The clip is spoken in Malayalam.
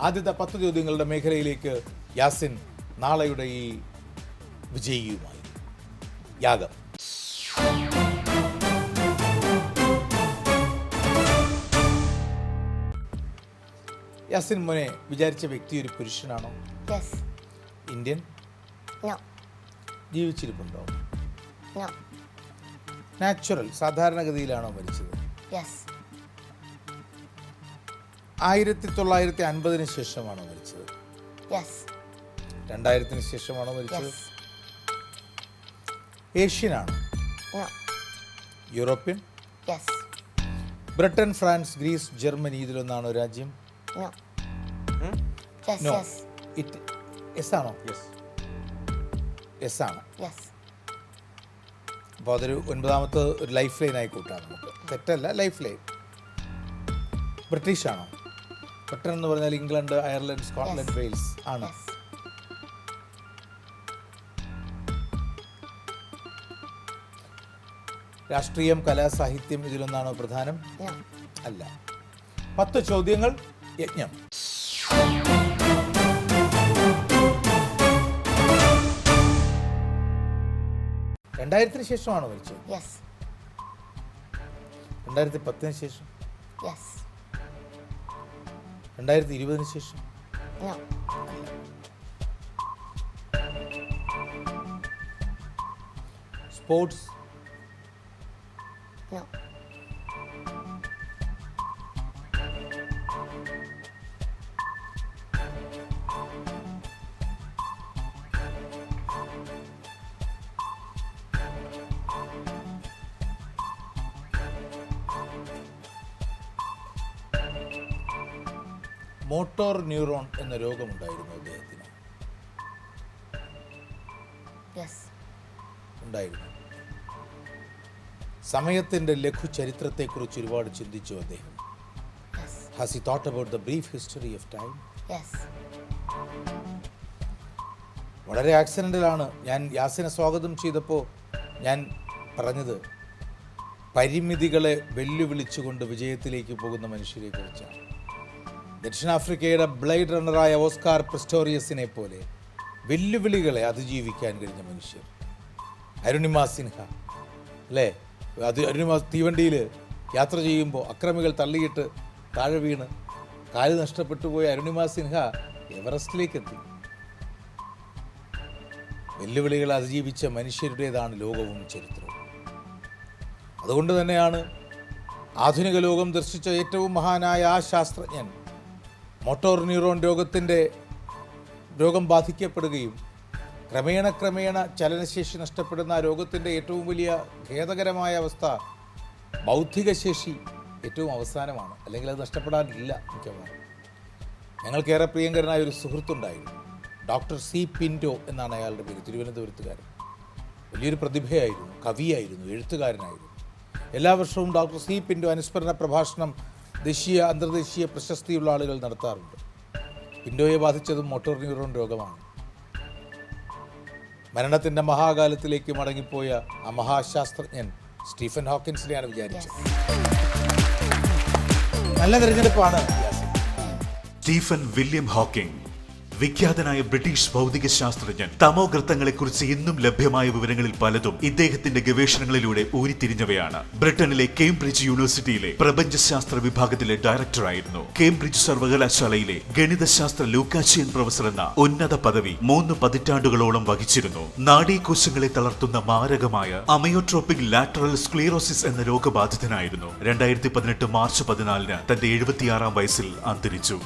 ആദ്യത്തെ പത്ത് ചോദ്യങ്ങളുടെ മേഖലയിലേക്ക് യാസിൻ നാളെയുടെ ഈ വിജയിയുമായി. യാഗം. യാസിൻ മോനെ വിചാരിച്ച വ്യക്തി ഒരു പുരുഷനാണോ? Yes Indian? No. ജീവിച്ചിരിപ്പുണ്ടോ? നോ നാച്ചുറൽ സാധാരണഗതിയിലാണോ മരിച്ചത്? Yes. ആയിരത്തി തൊള്ളായിരത്തി അൻപതിന് ശേഷമാണോ മരിച്ചത് യെസ് രണ്ടായിരത്തിന് ശേഷമാണോ മരിച്ചത് Yes. ഏഷ്യനാണ് No. European Yes. Britain France Greece Germany ഇതിലൊന്നാണോ രാജ്യം No. Yes. No Yes. It S ആണോ യെസ് എസ് ആണ് Yes. അപ്പോൾ അതൊരു ഒൻപതാമത്തെ ഒരു ലൈഫ് ലൈൻ ആയി കൂട്ടാം നമുക്ക് തെറ്റല്ല ലൈഫ് ലൈൻ ബ്രിട്ടീഷാണോ? ബ്രിട്ടൻ എന്ന് പറഞ്ഞാൽ ഇംഗ്ലണ്ട് അയർലൻഡ് സ്കോട്ട്ലൻഡ് വെയിൽസ് ആണ്. രാഷ്ട്രീയം കലാ സാഹിത്യം ഇതിലൊന്നാണോ പ്രധാനം? അല്ല. പത്ത് ചോദ്യങ്ങൾ യജ്ഞം. രണ്ടായിരത്തിന് ശേഷമാണോ മരിച്ചത്. രണ്ടായിരത്തി പത്തിന് ശേഷം യെസ് രണ്ടായിരത്തി ഇരുപതിന് ശേഷം No. Sports No. Motor neuron എന്ന രോഗമുണ്ടായിരുന്നു അദ്ദേഹത്തിന്. ഉണ്ടായിരുന്നു സമയത്തിന്റെ ലഘു ചരിത്രത്തെക്കുറിച്ച് ഒരുപാട് ചിന്തിച്ചു അദ്ദേഹം. Has he thought about the brief history of time. വളരെ ആക്സിഡന്റിലാണ് ഞാൻ യാസിനെ സ്വാഗതം ചെയ്തപ്പോൾ ഞാൻ പറഞ്ഞത് പരിമിതികളെ വെല്ലുവിളിച്ചുകൊണ്ട് വിജയത്തിലേക്ക് പോകുന്ന മനുഷ്യരെക്കുറിച്ചാണ് ദക്ഷിണാഫ്രിക്കയുടെ ബ്ലൈഡ് റണ്ണറായ ഓസ്കാർ പ്രിസ്റ്റോറിയസിനെ പോലെ വെല്ലുവിളികളെ അതിജീവിക്കാൻ കഴിഞ്ഞ മനുഷ്യർ. അരുണിമ സിൻഹ അല്ലേ? അത് അരുണിമ തീവണ്ടിയിൽ യാത്ര ചെയ്യുമ്പോൾ അക്രമികൾ തള്ളിയിട്ട് താഴെ വീണ് കാൽ നഷ്ടപ്പെട്ടു പോയ അരുണിമ സിൻഹ എവറസ്റ്റിലേക്ക് എത്തി. വെല്ലുവിളികൾ അതിജീവിച്ച മനുഷ്യരുടേതാണ് ലോകവും ചരിത്രവും. അതുകൊണ്ട് തന്നെയാണ് ആധുനിക ലോകം ദർശിച്ച ഏറ്റവും മഹാനായ ആ ശാസ്ത്രജ്ഞൻ മോട്ടോർ ന്യൂറോൺ രോഗത്തിന്റെ രോഗം ബാധിക്കപ്പെടുകയും ക്രമേണ ക്രമേണ ചലനശേഷി നഷ്ടപ്പെടുന്ന രോഗത്തിന്റെ ഏറ്റവും വലിയ ഖേദകരമായ അവസ്ഥ ബൗദ്ധിക ശേഷി ഏറ്റവും അവസാനമാണ്. അല്ലെങ്കിൽ അത് നഷ്ടപ്പെടാനില്ല മിക്കവാറും. ഞങ്ങൾക്കേറെ പ്രിയങ്കരനായ ഒരു സുഹൃത്തുണ്ടായിരുന്നു. ഡോക്ടർ സി പിന്റോ എന്നാണ് അയാളുടെ പേര്. തിരുവനന്തപുരത്തുകാരൻ. വലിയൊരു പ്രതിഭയായിരുന്നു. കവിയായിരുന്നു. എഴുത്തുകാരനായിരുന്നു. എല്ലാ വർഷവും ഡോക്ടർ സി പിന്റോ അനുസ്മരണ പ്രഭാഷണം ദേശീയ അന്തർദേശീയ പ്രശസ്തിയുള്ള ആളുകൾ നടത്താറുണ്ട്. ഇൻഡോയെ ബാധിച്ചതും മോട്ടോർ ന്യൂറോൺ രോഗമാണ്. മരണത്തിന്റെ മഹാകാലത്തിലേക്ക് മടങ്ങിപ്പോയ ആ മഹാശാസ്ത്രജ്ഞൻ സ്റ്റീഫൻ ഹോക്കിൻസിനെയാണ് വിചാരിച്ചത്. നല്ല തിരഞ്ഞെടുപ്പാണ്. Stephen William Hawking. വിഖ്യാതനായ ബ്രിട്ടീഷ് ഭൗതിക ശാസ്ത്രജ്ഞൻ തമോഗർത്തങ്ങളെക്കുറിച്ച് ഇന്നും ലഭ്യമായ വിവരങ്ങളിൽ പലതും ഇദ്ദേഹത്തിന്റെ ഗവേഷണങ്ങളിലൂടെ ഊരിത്തിരിഞ്ഞവയാണ്. ബ്രിട്ടനിലെ കേംബ്രിഡ്ജ് യൂണിവേഴ്സിറ്റിയിലെ പ്രപഞ്ചശാസ്ത്ര വിഭാഗത്തിലെ ഡയറക്ടറായിരുന്നു. കേംബ്രിഡ്ജ് സർവകലാശാലയിലെ ഗണിതശാസ്ത്ര ലൂക്കാച്ചിയൻ പ്രൊഫസർ എന്ന ഉന്നത പദവി മൂന്ന് പതിറ്റാണ്ടുകളോളം വഹിച്ചിരുന്നു. നാഡീകോശങ്ങളെ തളർത്തുന്ന മാരകമായ അമയോട്രോപിക് ലാറ്ററൽ സ്ക്ലീറോസിസ് എന്ന രോഗബാധിതനായിരുന്നു. രണ്ടായിരത്തി പതിനെട്ട് മാർച്ച് പതിനാലിന് തന്റെ എഴുപത്തിയാറാം വയസ്സിൽ അന്തരിച്ചു.